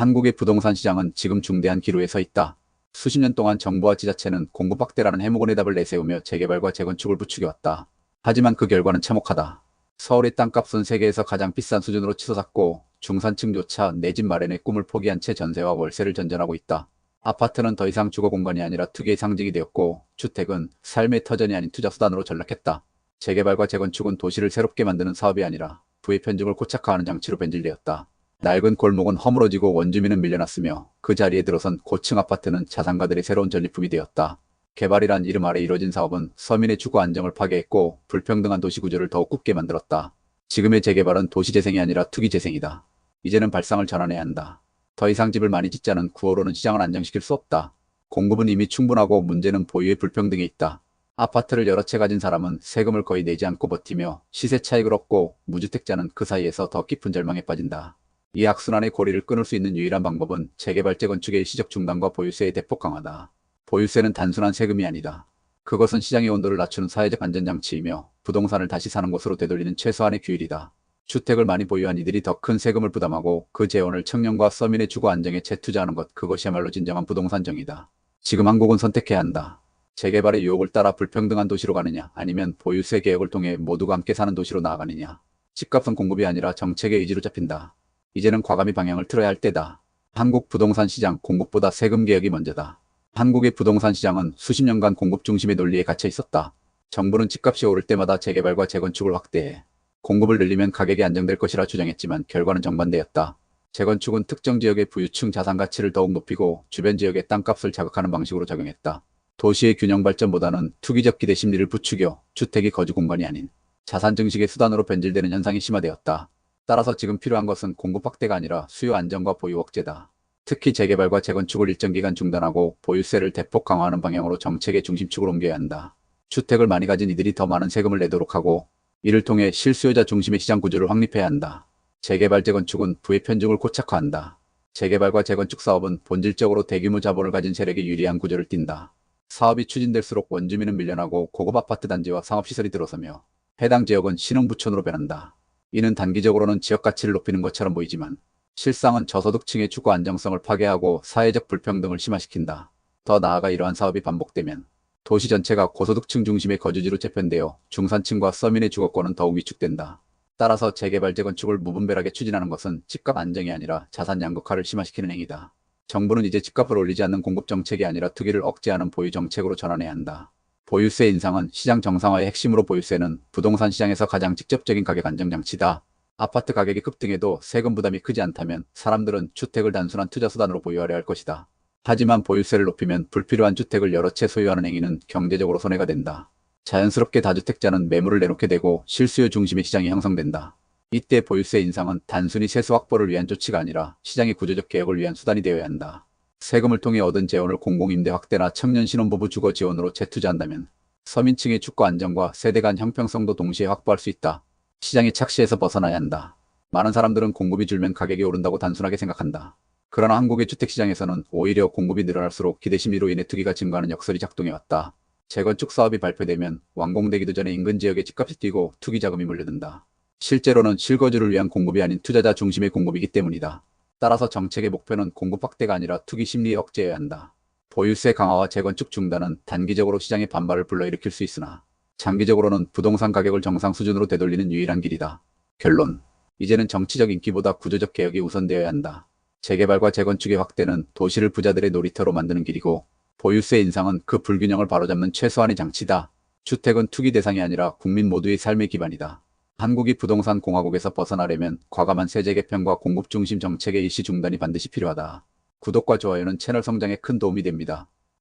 한국의 부동산 시장은 지금 중대한 기로에 서 있다. 수십 년 동안 정부와 지자체는 공급 확대라는 해묵은의 답을 내세우며 재개발과 재건축을 부추겨왔다. 하지만 그 결과는 참혹하다. 서울의 땅값은 세계에서 가장 비싼 수준으로 치솟았고 중산층조차 내 집 마련의 꿈을 포기한 채 전세와 월세를 전전하고 있다. 아파트는 더 이상 주거 공간이 아니라 투기의 상징이 되었고 주택은 삶의 터전이 아닌 투자 수단으로 전락했다. 재개발과 재건축은 도시를 새롭게 만드는 사업이 아니라 부의 편중을 고착화하는 장치로 변질되었다. 낡은 골목은 허물어지고 원주민은 밀려났으며 그 자리에 들어선 고층 아파트는 자산가들의 새로운 전리품이 되었다. 개발이란 이름 아래 이뤄진 사업은 서민의 주거 안정을 파괴했고 불평등한 도시 구조를 더욱 굳게 만들었다. 지금의 재개발은 도시 재생이 아니라 투기 재생이다. 이제는 발상을 전환해야 한다. 더 이상 집을 많이 짓자는 구호로는 시장을 안정시킬 수 없다. 공급은 이미 충분하고 문제는 보유의 불평등에 있다. 아파트를 여러 채 가진 사람은 세금을 거의 내지 않고 버티며 시세 차익을 얻고 무주택자는 그 사이에서 더 깊은 절망에 빠진다. 이 악순환의 고리를 끊을 수 있는 유일한 방법은 재개발 재 건축의 시적 중단과 보유세의 대폭 강화다. 보유세는 단순한 세금이 아니다. 그것은 시장의 온도를 낮추는 사회적 안전장치이며 부동산을 다시 사는 곳으로 되돌리는 최소한의 규율이다. 주택을 많이 보유한 이들이 더 큰 세금을 부담하고 그 재원을 청년과 서민의 주거 안정에 재투자하는 것 그것이야말로 진정한 부동산 정의다. 지금 한국은 선택해야 한다. 재개발의 유혹을 따라 불평등한 도시로 가느냐 아니면 보유세 개혁을 통해 모두가 함께 사는 도시로 나아가느냐. 집값은 공급이 아니라 정책의 의지로 잡힌다. 이제는 과감히 방향을 틀어야 할 때다. 한국 부동산 시장 공급보다 세금 개혁이 먼저다. 한국의 부동산 시장은 수십 년간 공급 중심의 논리에 갇혀 있었다. 정부는 집값이 오를 때마다 재개발과 재건축을 확대해 공급을 늘리면 가격이 안정될 것이라 주장했지만 결과는 정반대였다. 재건축은 특정 지역의 부유층 자산 가치를 더욱 높이고 주변 지역의 땅값을 자극하는 방식으로 작용했다. 도시의 균형 발전보다는 투기적 기대 심리를 부추겨 주택이 거주 공간이 아닌 자산 증식의 수단으로 변질되는 현상이 심화되었다. 따라서 지금 필요한 것은 공급 확대가 아니라 수요 안정과 보유 억제다. 특히 재개발과 재건축을 일정 기간 중단하고 보유세를 대폭 강화하는 방향으로 정책의 중심축을 옮겨야 한다. 주택을 많이 가진 이들이 더 많은 세금을 내도록 하고 이를 통해 실수요자 중심의 시장 구조를 확립해야 한다. 재개발 재건축은 부의 편중을 고착화한다. 재개발과 재건축 사업은 본질적으로 대규모 자본을 가진 세력에 유리한 구조를 띈다. 사업이 추진될수록 원주민은 밀려나고 고급 아파트 단지와 상업시설이 들어서며 해당 지역은 신흥부촌으로 변한다. 이는 단기적으로는 지역 가치를 높이는 것처럼 보이지만 실상은 저소득층의 주거 안정성을 파괴하고 사회적 불평등을 심화시킨다. 더 나아가 이러한 사업이 반복되면 도시 전체가 고소득층 중심의 거주지로 재편되어 중산층과 서민의 주거권은 더욱 위축된다. 따라서 재개발 재건축을 무분별하게 추진하는 것은 집값 안정이 아니라 자산 양극화를 심화시키는 행위다. 정부는 이제 집값을 올리지 않는 공급 정책이 아니라 투기를 억제하는 보유 정책으로 전환해야 한다. 보유세 인상은 시장 정상화의 핵심으로 보유세는 부동산 시장에서 가장 직접적인 가격 안정 장치다. 아파트 가격이 급등해도 세금 부담이 크지 않다면 사람들은 주택을 단순한 투자 수단으로 보유하려 할 것이다. 하지만 보유세를 높이면 불필요한 주택을 여러 채 소유하는 행위는 경제적으로 손해가 된다. 자연스럽게 다주택자는 매물을 내놓게 되고 실수요 중심의 시장이 형성된다. 이때 보유세 인상은 단순히 세수 확보를 위한 조치가 아니라 시장의 구조적 개혁을 위한 수단이 되어야 한다. 세금을 통해 얻은 재원을 공공임대 확대나 청년 신혼부부 주거 지원으로 재투자한다면 서민층의 주거 안정과 세대 간 형평성도 동시에 확보할 수 있다. 시장의 착시에서 벗어나야 한다. 많은 사람들은 공급이 줄면 가격이 오른다고 단순하게 생각한다. 그러나 한국의 주택시장에서는 오히려 공급이 늘어날수록 기대심리로 인해 투기가 증가하는 역설이 작동해왔다. 재건축 사업이 발표되면 완공되기도 전에 인근 지역의 집값이 뛰고 투기 자금이 몰려든다. 실제로는 실거주를 위한 공급이 아닌 투자자 중심의 공급이기 때문이다. 따라서 정책의 목표는 공급 확대가 아니라 투기 심리에 억제해야 한다. 보유세 강화와 재건축 중단은 단기적으로 시장의 반발을 불러일으킬 수 있으나 장기적으로는 부동산 가격을 정상 수준으로 되돌리는 유일한 길이다. 결론. 이제는 정치적 인기보다 구조적 개혁이 우선되어야 한다. 재개발과 재건축의 확대는 도시를 부자들의 놀이터로 만드는 길이고 보유세 인상은 그 불균형을 바로잡는 최소한의 장치다. 주택은 투기 대상이 아니라 국민 모두의 삶의 기반이다. 한국이 부동산 공화국에서 벗어나려면 과감한 세제 개편과 공급 중심 정책의 일시 중단이 반드시 필요하다. 구독과 좋아요는 채널 성장에 큰 도움이 됩니다.